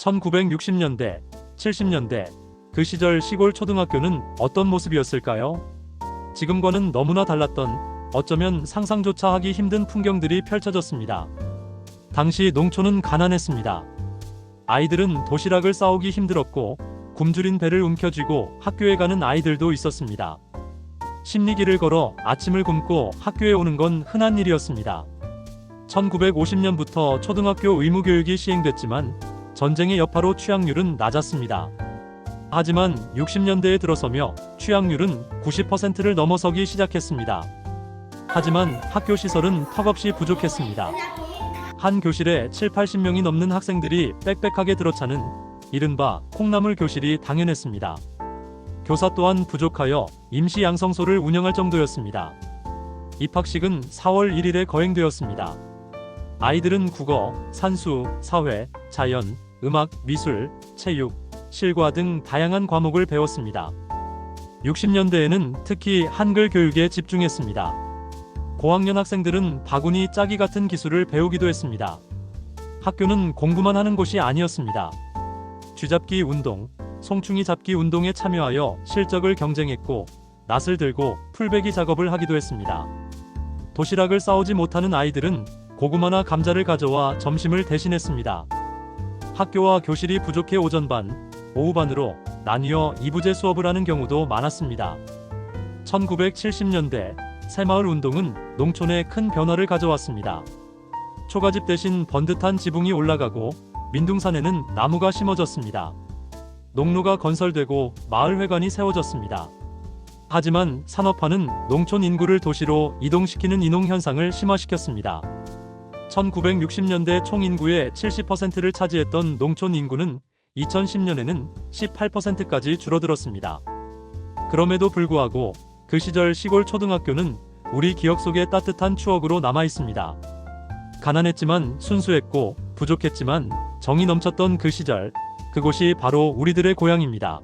1960년대, 70년대 그 시절 시골 초등학교는 어떤 모습이었을까요? 지금과는 너무나 달랐던 어쩌면 상상조차 하기 힘든 풍경들이 펼쳐졌습니다. 당시 농촌은 가난했습니다. 아이들은 도시락을 싸오기 힘들었고 굶주린 배를 움켜쥐고 학교에 가는 아이들도 있었습니다. 심리기를 걸어 아침을 굶고 학교에 오는 건 흔한 일이었습니다. 1950년부터 초등학교 의무교육이 시행됐지만 전쟁의 여파로 취학률은 낮았습니다. 하지만 60년대에 들어서며 취학률은 90%를 넘어서기 시작했습니다. 하지만 학교 시설은 턱없이 부족했습니다. 한 교실에 7, 80명이 넘는 학생들이 빽빽하게 들어차는 이른바 콩나물 교실이 당연했습니다. 교사 또한 부족하여 임시 양성소를 운영할 정도였습니다. 입학식은 4월 1일에 거행되었습니다. 아이들은 국어, 산수, 사회, 자연, 음악, 미술, 체육, 실과 등 다양한 과목을 배웠습니다. 60년대에는 특히 한글 교육에 집중했습니다. 고학년 학생들은 바구니 짜기 같은 기술을 배우기도 했습니다. 학교는 공부만 하는 곳이 아니었습니다. 쥐잡기 운동, 송충이 잡기 운동에 참여하여 실적을 경쟁했고 낫을 들고 풀베기 작업을 하기도 했습니다. 도시락을 싸오지 못하는 아이들은 고구마나 감자를 가져와 점심을 대신했습니다. 학교와 교실이 부족해 오전반, 오후반으로 나뉘어 이부제 수업을 하는 경우도 많았습니다. 1970년대 새마을 운동은 농촌에 큰 변화를 가져왔습니다. 초가집 대신 번듯한 지붕이 올라가고 민둥산에는 나무가 심어졌습니다. 농로가 건설되고 마을회관이 세워졌습니다. 하지만 산업화는 농촌 인구를 도시로 이동시키는 이농 현상을 심화시켰습니다. 1960년대 총 인구의 70%를 차지했던 농촌 인구는 2010년에는 18%까지 줄어들었습니다. 그럼에도 불구하고 그 시절 시골 초등학교는 우리 기억 속에 따뜻한 추억으로 남아 있습니다. 가난했지만 순수했고 부족했지만 정이 넘쳤던 그 시절, 그곳이 바로 우리들의 고향입니다.